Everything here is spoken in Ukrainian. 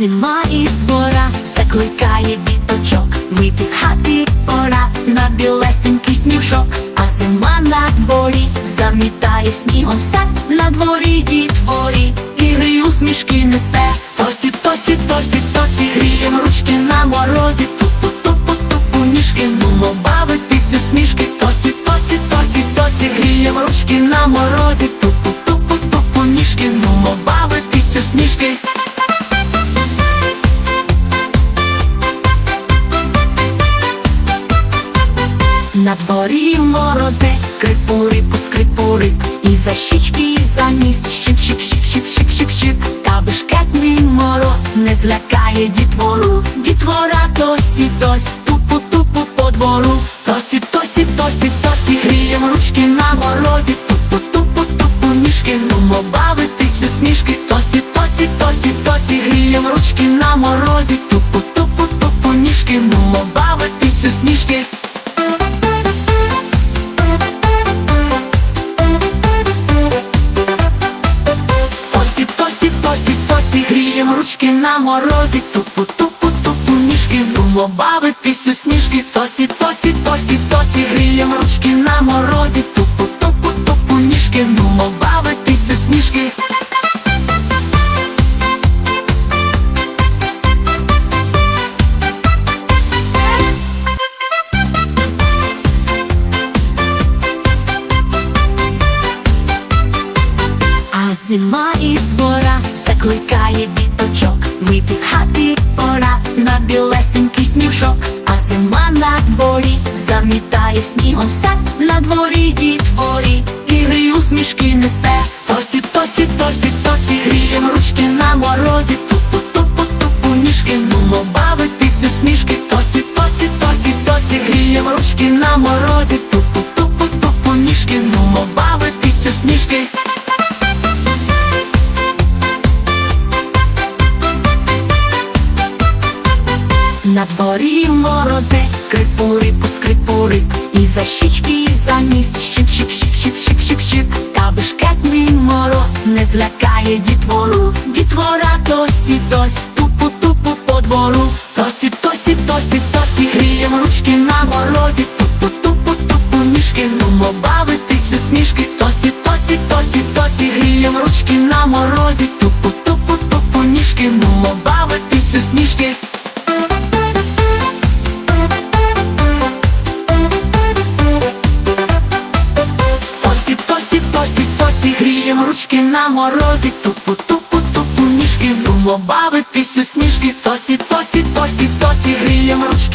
зима із двора закликає діточок Вийти з хати. Пора на білесенький сніжок А зима на дворі. Замітає снігом все На дворі дітворі ігри усмішки несе. Тосі, тосі, тосі, тосі, грієм ручки на морозі. Ту-ту-ту-ту-ту, ніжки, нумо бавитись у сніжки. Тосі, тосі, тосі, тосі, грієм ручки на морозі. Ту-ту-ту-ту-ту, ніжки, нумо бавитись у сніжки На дворі морозець, скрипурипу, скрипурик І за щічки, і за ніс, щип, щип, щип, щип, щип, щип, щип Та бешкетний мороз не злякає дітвору. Дітвора досі, дось, тупу, тупу по двору. Тосі, тосі, тосі, тосі, грієм ручки на морозі. Тупу, тупу, тупу, ніжки, нумо бавитись у сніжки. Тосі, тосі, тосі, тосі, грієм ручки на морозі тосі, тосі, грієм ручки на морозі, тупу, тупу, тупу, ніжки, думо бавитись у сніжки, тосі, тосі, тосі, тосі, грієм ручки на морозі, тупу, тупу, тупу, ніжки, думо бавитись у сніжки. А зима із двора закликає діточок Вийти з хати. Пора на білесенький сніжок А зима на дворі. Замітає снігом все На дворі. Дітворі ігри усмішки несе. Тосі, тосі, тосі, тосі, грієм ручки на морозі. Тупу-тупу-тупу, ніжки, нумо бавитись у сніжки На дворі морозець, скрипурипу, скрипурик І за щічки, і за ніс, щип Та бешкетний мороз не злякає дітвору. Дітвора досі, дось, тупу, тупу по двору. Тосі, тосі, тосі, тосі, грієм ручки на морозі. Тупу, тупу, тупу, ніжки, нумо бавитись у сніжки. Тосі, тосі, тосі, тосі, грієм ручки на морозі. Тупу, ручки на морозі, тупу, тупу, тупу, ніжки, думо бавитись у сніжки, тосі, тосі, тосі, тосі, грієм ручки